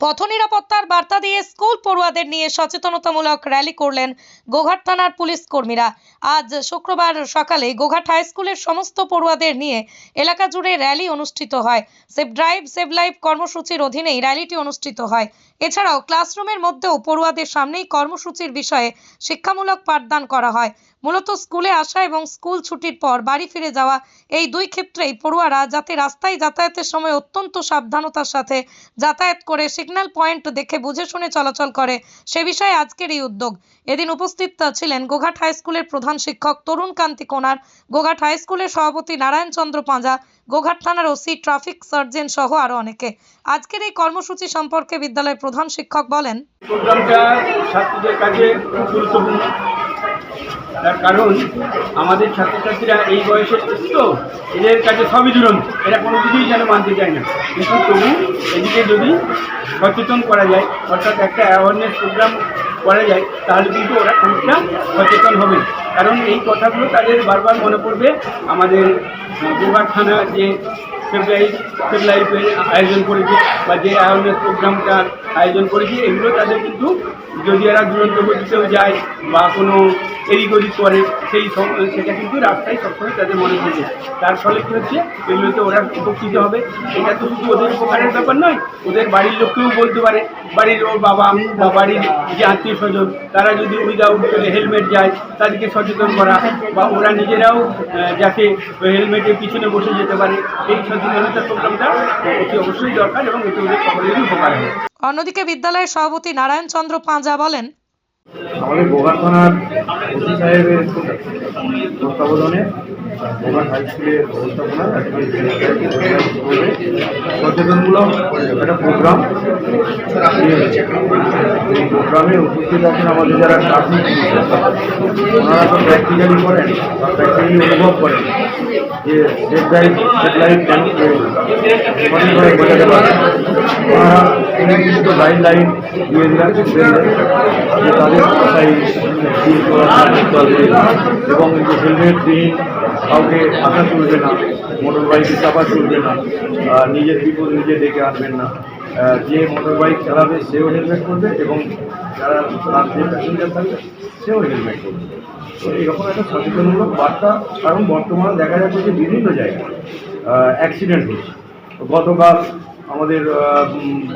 পথ নিরাপত্তার বার্তা দিয়ে স্কুল পড়ুয়াদের নিয়ে সচেতনতামূলক র্যালি করলেন গোঘাট থানার পুলিশ কর্মীরা। আজ শুক্রবার সকালে গোঘাট হাই স্কুলের সমস্ত পড়ুয়াদের নিয়ে এলাকা জুড়ে র্যালি অনুষ্ঠিত হয়। সেভ, ড্রাইভ সেভ লাইভ কর্মসূচির অধীনেই র্যালিটি অনুষ্ঠিত হয়। এছাড়াও ক্লাসরুমের মধ্যেও পড়ুয়াদের সামনেই কর্মসূচির বিষয়ে শিক্ষামূলক পাঠদান করা হয়। মূলত স্কুলে আসা এবং স্কুল ছুটির পর বাড়ি ফিরে যাওয়া এই দুই ক্ষেত্রেই পড়ুয়ারা যাতে রাস্তায় যাতায়াতের সময় অত্যন্ত সাবধানতার সাথে যাতায়াত করে সিগন্যাল পয়েন্ট দেখে বুঝে শুনে চলাচল করে, সে বিষয়ে আজকের এই উদ্যোগ। এদিন উপস্থিত ছিলেন গোঘাট হাই স্কুলের প্রধান শিক্ষক তরুণ কান্তি কোনার, গোঘাট হাই স্কুলের সভাপতি নারায়ণ চন্দ্র পাঁজা, গোঘাট থানার ওসি ট্রাফিক সার্জেন সহ আরও অনেকে। আজকের এই কর্মসূচি সম্পর্কে বিদ্যালয়ের প্রধান শিক্ষক বলেন প্রোগ্রামটা ছাত্রদের কাছে গুরুত্বপূর্ণ। তার কারণ, আমাদের ছাত্রছাত্রীরা এই বয়সের তো এদের কাছে সবই দুরন্ত। এরা কোনো কিছুই যেন মানতে চায় না। কিন্তু তবু এদিকে যদি সচেতন করা যায়, অর্থাৎ একটা অ্যাওয়ারনেস প্রোগ্রাম করা যায়, তাহলে কিন্তু ওরা খানিকটা সচেতন হবে। কারণ এই কথাগুলো তাদের বারবার মনে পড়বে। আমাদের গোঘাট থানা যে সেভ লাইফের আয়োজন করেছে বা যে অ্যাওয়ারনেস প্রোগ্রামটার আয়োজন করেছে, এগুলো তাদের কিন্তু যদি এরা দুরন্ত যায় বা কোনো এদিক ওদিক করে সেই সেটা কিন্তু রাস্তায় সবসময় তাদের মনে পড়বে তার ফলে কী হচ্ছে? এগুলোতে ওরা উপকৃত হবে। এটা তো শুধু ওদের উপকারের ব্যাপার নয়, ওদের বাড়ির লোককেও বলতে পারে। বাড়ির ওর বাবা বা বাড়ির যে আত্মীয় স্বজন, তারা যদি উইদাউট হেলমেট যায়, তাদেরকে সচেতন করা বা ওরা নিজেরাও যাতে হেলমেটের পিছনে বসে যেতে পারে, এই সচেতনতার প্রোগ্রামটা অতি অবশ্যই দরকার এবং এতে ওদের সকলেরই উপকার হবে। অন্যদিকে বিদ্যালয়ের সভাপতি নারায়ণ চন্দ্র পাঁজা বলেন আমাদের গোঘাট থানার ওসি সাহেবের তত্ত্বাবধানে গোঘাট হাই স্কুলের ব্যবস্থাপনা সচেতনমূলক একটা প্রোগ্রাম এই প্রোগ্রামে উপস্থিত আছেন আমাদের যারা ট্রাফিক ওনারা তো প্র্যাকটিক্যালি করেন বা প্র্যাকটিক্যালি অনুভব করেন যে স্টেট লাইফ স্টেট লাইফ কেন সঠিকভাবে বোঝাতে পারে ওনারা কিছু গাইডলাইন দিয়ে দিলেন দিয়ে দিলেন যে তাদের ভাষায় কি চলাফেরা করতে হবে এবং এই যে হেলমেট দিন কাউকে আশা চলবে না মোটর বাইকে চাপা চলবে না আর নিজের বিপদ নিজে ডেকে আনবেন না আহ, যে মোটর বাইক চালাবে, সেও হেলমেট করবে এবং যারা তার যে প্যাসেঞ্জার থাকবে, সেও হেলমেট করবে তো এরকম একটা সচেতনমূলক বার্তা, কারণ বর্তমানে দেখা যাচ্ছে যে বিভিন্ন জায়গায় অ্যাক্সিডেন্ট হচ্ছে গতকাল আমাদের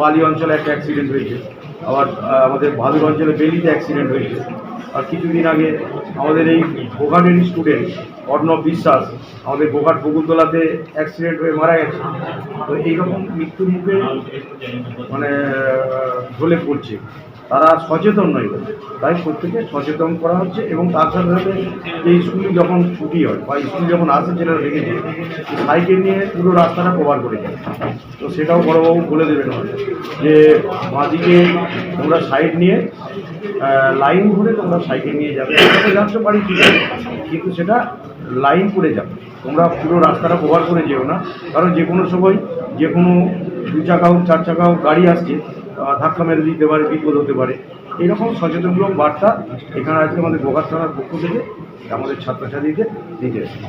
বালি অঞ্চলে একটা অ্যাক্সিডেন্ট হয়েছে, আবার আমাদের ভাদুর অঞ্চলে বেলিতে অ্যাক্সিডেন্ট হয়েছে। আর কিছুদিন আগে আমাদের এই গোঘাটের স্টুডেন্ট অর্ণব বিশ্বাস, আমাদের গোঘাট বকুলতলাতে অ্যাক্সিডেন্ট হয়ে মারা গেছে। তো এইরকম মৃত্যুর মুখে মানে ঢলে পড়ছে। তারা সচেতন নয় তাই প্রত্যেকে সচেতন করা হচ্ছে এবং তার সাথে সাথে এই স্কুলে যখন ছুটি হয় বা স্কুল যখন আসে যেটা রেখেছে সাইকেল নিয়ে পুরো রাস্তাটা কভার করে যায় তো সেটাও বড়োবাবু বলে দেবেন যে বাঁদিকে তোমরা সাইড নিয়ে লাইন ধরে তোমরা সাইকেল নিয়ে যাবে। যাচ্ছ, বাড়ি কিন্তু সেটা লাইন করে যাবে। তোমরা পুরো রাস্তাটা কভার করে যেও না। কারণ যে কোনো সময় যে কোনো দু চাকা হোক, চার চাকা হোক, গাড়ি আসছে ধাক্কা মেরে দিতে পারে, বিপদ হতে পারে। এরকম সচেতনমূলক বার্তা এখানে আজকে আমাদের বোকার থানার পক্ষ থেকে আমাদের ছাত্রছাত্রীদের দিতে এসেছে।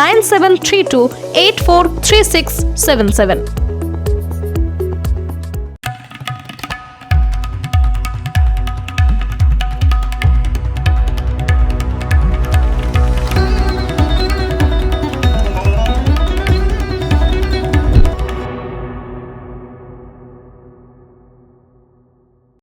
nine seven three two eight four three six seven seven